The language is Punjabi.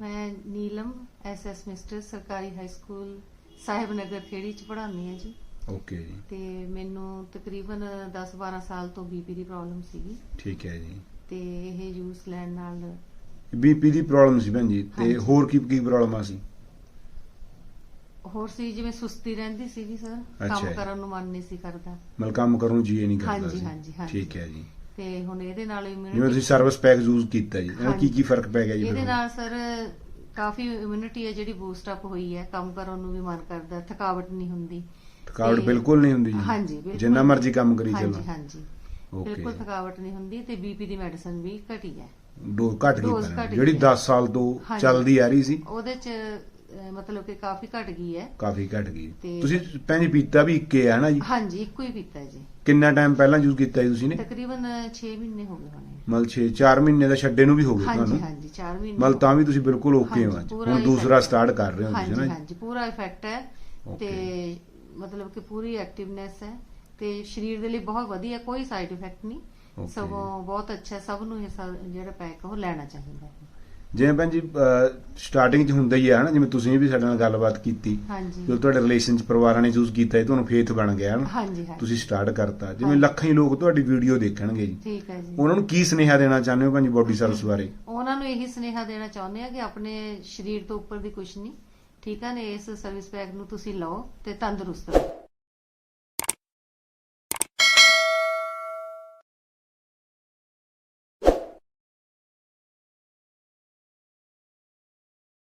ਮੈਂ ਨੀਲਮ ਐਸਐਸ ਮਿਸਟਰ ਸਰਕਾਰੀ ਹਾਈ ਸਕੂਲ ਸਾਹਿਬ ਨਗਰ ਖੇੜੀ ਚ ਪੜ੍ਹਾਉਂਦੀ ਹਾਂ ਜੀ। ਓਕੇ ਜੀ। ਤੇ ਮੈਨੂੰ ਤਕਰੀਬਨ 10-12 ਸਾਲ ਤੋਂ ਬੀਪੀ ਦੀ ਪ੍ਰੋਬਲਮ ਸੀਗੀ। ਠੀਕ ਹੈ ਜੀ। ਤੇ ਇਹ ਜੂਸ ਲੈਣ ਨਾਲ ਬੀਪੀ ਦੀ ਪ੍ਰੋਬਲਮ ਸੀ ਭੈਣ ਜੀ ਤੇ। ਹੋਰ ਕੀ ਕੀ ਪ੍ਰੋਬਲਮ ਆ ਸੀ? ਹੋਰ ਸੀ ਜਿਵੇਂ ਸੁਸਤੀ ਰਹਿੰਦੀ ਸੀਗੀ ਸਰ। ਕੰਮ। ਕਰਨ ਨੂੰ ਮਨ ਨਹੀਂ ਸੀ ਕਰਦਾ। ਮਤਲਬ ਕੰਮ ਕਰਨ ਨੂੰ ਜੀ ਨਹੀਂ ਕਰਦਾ ਹਾਂਜੀ, ਹਾਂਜੀ, ਹਾਂਜੀ। ਠੀਕ ਹੈ ਜੀ। ਤੇ ਹੁਣ ਇਹਦੇ ਨਾਲ ਜਿਵੇਂ immunity- ਤੁਸੀਂ ਸਰਵਿਸ ਪੈਕ ਯੂਜ਼ ਕੀਤਾ ਜੀ ਇਹਦਾ ਕੀ ਹਾਂਜੀ। ਕੀ ਫ਼ਰਕ ਪੈ ਗਿਆ ਜੀ ਇਹਦੇ? ਨਾਲ ਸਰ ਕਾਫੀ ਇਮਿਊਨਿਟੀ ਹੈ ਜਿਹੜੀ ਬੂਸਟ ਅਪ ਹੋਈ ਹੈ ਕੰਮ ਕਰਨ ਨੂੰ ਵੀ ਮਨ ਕਰਦਾ ਥਕਾਵਟ ਨਹੀਂ ਹੁੰਦੀ। ਥਕਾਵਟ ਬਿਲਕੁਲ ਨਹੀਂ ਹੁੰਦੀ ਜੀ। ਹਾਂਜੀ ਬਿਲਕੁਲ ਜਿੰਨਾ ਮਰਜ਼ੀ ਕੰਮ ਕਰੀ ਹਾਂਜੀ ਚੱਲੋ। ਹਾਂਜੀ। ਓਕੇ ਬਿਲਕੁਲ ਥਕਾਵਟ ਨਹੀਂ ਹੁੰਦੀ ਤੇ ਬੀਪੀ ਦੀ ਮੈਡੀਸਨ ਵੀ ਘਟੀ ਹੈ। ਡੋ ਘਟ ਗਈ ਡੋਜ਼। ਘਟ ਜਿਹੜੀ ਹੈ। 10 ਸਾਲ ਤੋਂ ਹਾਂਜੀ। ਚੱਲਦੀ ਆ ਰਹੀ ਸੀ। ਉਹਦੇ ਚ ਅਹ, ਮਤਲਬ ਕਿ ਕਾਫੀ ਘਟ ਗਈ ਹੈ। ਕਾਫੀ ਘਟ ਗਈ। ਤੇ- ਤੁਸੀਂ ਭੈਣ ਜੀ ਪੀਤਾ ਵੀ ਇੱਕੇ ਹੈ ਨਾ ਜੀ? ਹਾਂਜੀ ਇੱਕੋ ਹੀ ਪੀਤਾ ਹੈ ਜੀ। ਕਿੰਨਾ ਟਾਈਮ ਪਹਿਲਾਂ ਯੂਜ਼ ਕੀਤਾ ਜੀ ਤੁਸੀਂ ਨੇ? ਤਕਰੀਬਨ 6 ਮਹੀਨੇ ਹੋ ਗਏ ਹੋਣੇ। ਮਤਲਬ 6 4 ਮਹੀਨੇ ਦਾ ਛੱਡੇ ਨੂੰ ਵੀ ਹੋ ਗਏ ਹਾਂਜੀ ਤੁਹਾਨੂੰ? ਹਾਂਜੀ 4 ਮਹੀਨੇ। ਮਤਲਬ ਤਾਂ ਵੀ ਤੁਸੀਂ ਬਿਲਕੁਲ ਓਕੇ ਹੋ ਹਾਂਜੀ, ਅੱਜ। ਪੂਰਾ ਹੁਣ ਹੀ ਦੂਸਰਾ effect ਸਟਾਰਟ ਕਰ ਰਹੇ ਹੋ ਤੁਸੀਂ ਹਾਂਜੀ ਨਾ? ਹਾਂਜੀ ਪੂਰਾ ਇਫੈਕਟ ਹੈ। ਤੇ. ਮਤਲਬ ਕਿ ਪੂਰੀ ਐਕਟਿਵਨੈਸ ਹੈ। ਤੇ ਸਰੀਰ ਦੇ ਲਈ ਬਹੁਤ ਵਧੀਆ ਕੋਈ ਸਾਈਡ ਇਫੈਕਟ ਨਹੀਂ. ਸਗੋਂ ਬਹੁਤ ਅੱਛਾ ਸਭ ਨੂੰ ਇਹ ਜਿਹੜਾ ਪੈਕ ਉਹ ਲੈਣਾ ਚਾਹੀਦਾ ਹੈ। ਜਿਵੇਂ ਭੈਣ ਜੀ ਸਟਾਰਟਿੰਗ 'ਚ ਹੁੰਦਾ ਹੀ ਆ ਨਾ ਜਿਵੇਂ ਤੁਸੀਂ ਵੀ ਸਾਡੇ ਨਾਲ ਗੱਲਬਾਤ ਕੀਤੀ ਜਦੋਂ ਤੁਹਾਡੇ ਰਿਲੇਸ਼ਨ 'ਚ ਪਰਿਵਾਰਾਂ ਨੇ ਚੂਜ਼ ਕੀਤਾ ਜੀ ਤੁਹਾਨੂੰ ਫੇਥ ਬਣ ਗਿਆ ਨਾ ਹਾਂਜੀ ਹਾਂਜੀ। ਤੁਸੀਂ ਸਟਾਰਟ ਕਰਤਾ। ਜਿਵੇਂ। ਲੱਖਾਂ ਹੀ ਲੋਕ ਤੁਹਾਡੀ ਵੀਡੀਓ ਦੇਖਣਗੇ ਜੀ। ਠੀਕ ਹੈ ਜੀ। ਉਹਨਾਂ ਨੂੰ ਕੀ ਸੁਨੇਹਾ ਦੇਣਾ ਚਾਹੁੰਦੇ ਹੋ ਭੈਣ ਜੀ ਬੋਡੀ ਸਰਵਿਸ ਬਾਰੇ? ਉਹਨਾਂ ਨੂੰ ਇਹੀ ਸੁਨੇਹਾ ਦੇਣਾ ਚਾਹੁੰਦੇ ਆ ਕਿ ਆਪਣੇ ਸਰੀਰ ਤੋਂ ਉੱਪਰ ਦੀ ਕੁਝ ਨਹੀਂ। ਠੀਕ ਹੈ ਨੇ ਇਸ ਸਰਵਿਸ ਪੈਕ ਨੂੰ ਤੁਸੀਂ ਲਓ ਤੇ ਤੰਦਰੁਸਤ ਰਹੋ।